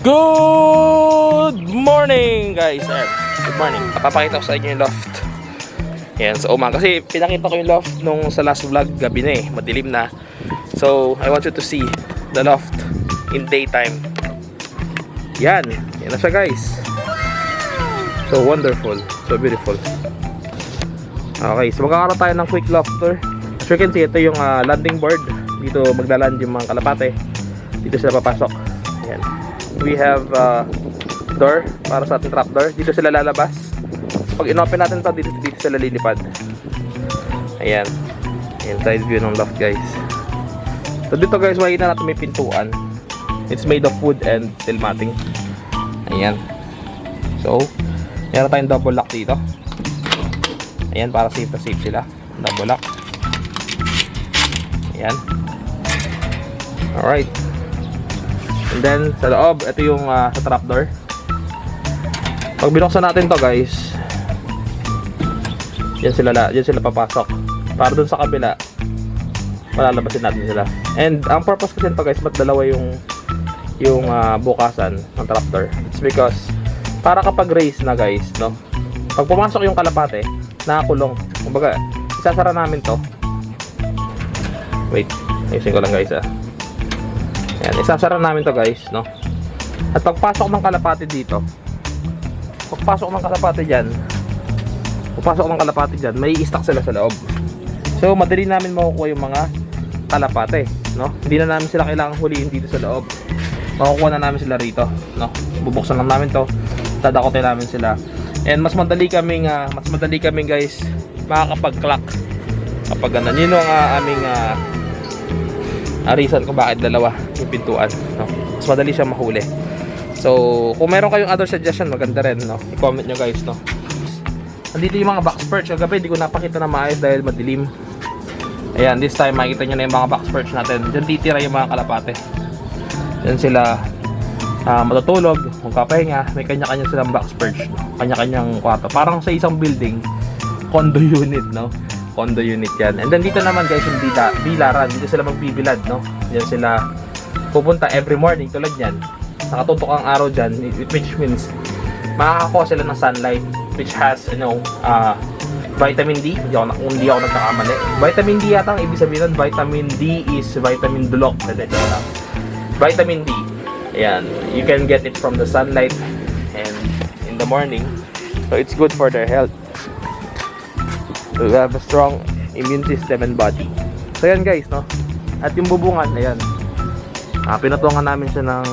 Good morning guys! Good morning. Papakita ko sa inyo yung loft. Ayan, sa umaga. Kasi pinakita ko yung loft nung sa last vlog, gabi na eh, madilim na. So, I want you to see the loft in daytime. Yan, yan na siya guys. So wonderful, so beautiful. Okay, so magkakaroon tayo ng quick loft tour. As you can see, ito yung ah, landing board. Dito maglaland yung mga kalapate. Dito sila papasok. Ayan. We have uh, door para sa ating trap door. Dito sila lalabas. Pag inopen natin to dito, dito sila lilipad. Ayan. Ayan, side view ng loft guys. So dito guys, makikita natin may pintuan. It's made of wood and steel matting. Ayan. So, meron tayong double lock dito. Ayan, para safe na safe sila. Double lock. Ayan. Alright. And then, sa loob, ito yung ah, sa trapdoor. Pag binuksan natin to guys, yan sila, la- yan sila papasok. Para dun sa kabila, malalabasin natin sila. And ang purpose kasi nito guys, ba't dalawa yung yung ah, bukasan ng trapdoor? It's because para kapag race na guys, no? Pag pumasok yung kalapate, nakakulong. Kumbaga, isasara namin to. Wait, ayusin ko lang guys ah. Yan, isasara namin to guys, no? At pagpasok ng kalapate dito, pagpasok ng kalapate dyan, pagpasok ng kalapate dyan, may i-stack sila sa loob. So, madali namin makukuha yung mga kalapate, no? Hindi na namin sila kailangan huliin dito sa loob. Makukuha na namin sila rito, no? Bubuksan lang namin to, dadakotin namin sila. And mas madali kaming, ah, mas madali kaming guys, makakapag-clock kapag ganun. Yun ang ah, aming ah, ah, reason kung bakit dalawa yung pintuan, no? Mas madali siya mahuli. So, kung meron kayong other suggestion, maganda rin, no? I-comment nyo guys, no? Nandito yung mga box perch. Kagabi, hindi ko napakita na maayos dahil madilim. Ayan, this time makikita nyo na yung mga box perch natin. Diyan titira yung mga kalapate. Diyan sila ah, matutulog, magpapahinga. May kanya-kanya silang box perch. No? Kanya-kanyang kwarto. Parang sa isang building, condo unit, no? Condo unit yan. And then dito naman guys, yung bila, bilaran. Dito sila magbibilad, no? Diyan sila pupunta every morning tulad yan. Nakatutok ang araw dyan, which means makakakuha sila ng sunlight which has, you know, uh, vitamin D. Hindi ako, hindi ako nagkakamali. Vitamin D yata ang ibig sabihin nun. Vitamin D is vitamin lang. Vitamin D. Ayan. You can get it from the sunlight and in the morning. So it's good for their health. You have a strong immune system and body. So yan guys, no? At yung bubungan, ayan. Ah, pinatungan namin siya ng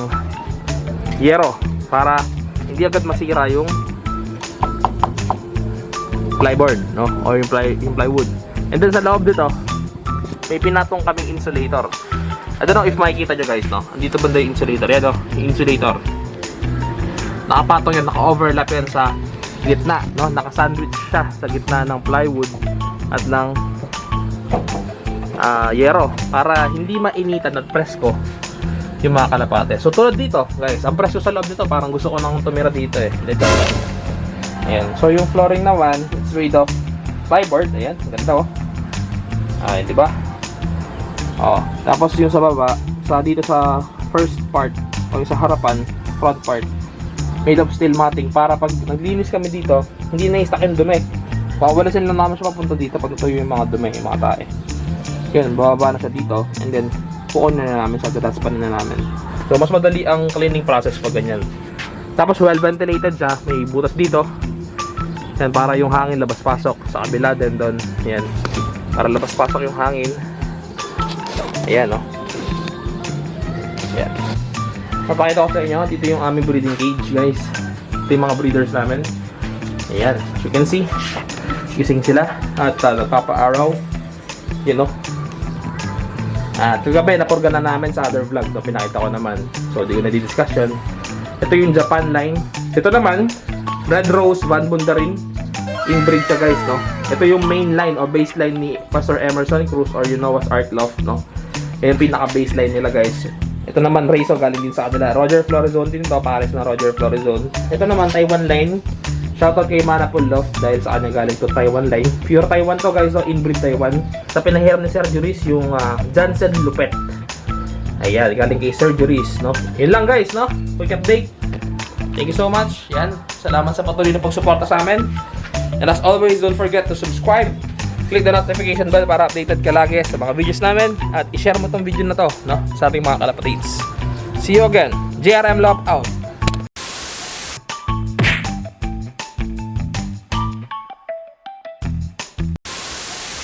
yero para hindi agad masira yung plyboard, no? O yung, ply, yung plywood. And then sa loob dito, may pinatong kaming insulator. I don't know if makikita nyo guys, no? Andito banda yung insulator. Yan, no? Yung insulator. Nakapatong yan, naka-overlap yan sa gitna, no? Naka-sandwich siya sa gitna ng plywood at ng ah yero para hindi mainitan at presko yung mga kalapate. So tulad dito, guys, ang presko sa loob nito parang gusto ko nang tumira dito eh. Dito. Ayan. So yung flooring naman, it's made of plyboard. Ayan, ganda oh. Ay, di ba? Oh, tapos yung sa baba, sa dito sa first part o yung sa harapan, front part, made of steel matting para pag naglinis kami dito, hindi na i-stuck yung dumi. Pawalasin lang namin siya papunta dito pag ito yung mga dumi, yung mga tae. Yun, bababa na siya dito and then pukon na namin siya, tataspan na namin. So, mas madali ang cleaning process pag ganyan. Tapos well ventilated siya, may butas dito. Yan, para yung hangin labas-pasok sa kabila din doon. Yan. Para labas-pasok yung hangin. Ayan, no? Ayan. Papakita ko sa inyo, dito yung aming breeding cage, guys. Ito yung mga breeders namin. Ayan, as you can see. Gising sila. At uh, nagpapa-araw. You know. At kagabi, napurga na namin sa other vlog. So, pinakita ko naman. So, di ko na di-discussion. Ito yung Japan line. Ito naman, Red Rose Van Bundarin. Inbreed siya guys, no? Ito yung main line o baseline ni Pastor Emerson Cruz or you know as Art Loft, no? Yan yung pinaka-baseline nila guys. Ito naman Razor galing din sa kanila. Roger Florizon din to, pares na Roger Florizon. Ito naman Taiwan line. Shoutout kay Manapul Loft dahil sa kanya galing to Taiwan line. Pure Taiwan to guys, no? inbreed Taiwan. Sa pinahiram ni Sir Juris yung uh, Johnson Lupet. Ayan, galing kay surgeries, no? Yun lang guys, no? Quick update. Thank you so much. Yan. Salamat sa patuloy na pagsuporta sa amin. And as always, don't forget to subscribe. Click the notification bell para updated ka lagi sa mga videos namin. At i-share mo tong video na to, no? Sa ating mga kalapatids. See you again. JRM Love out.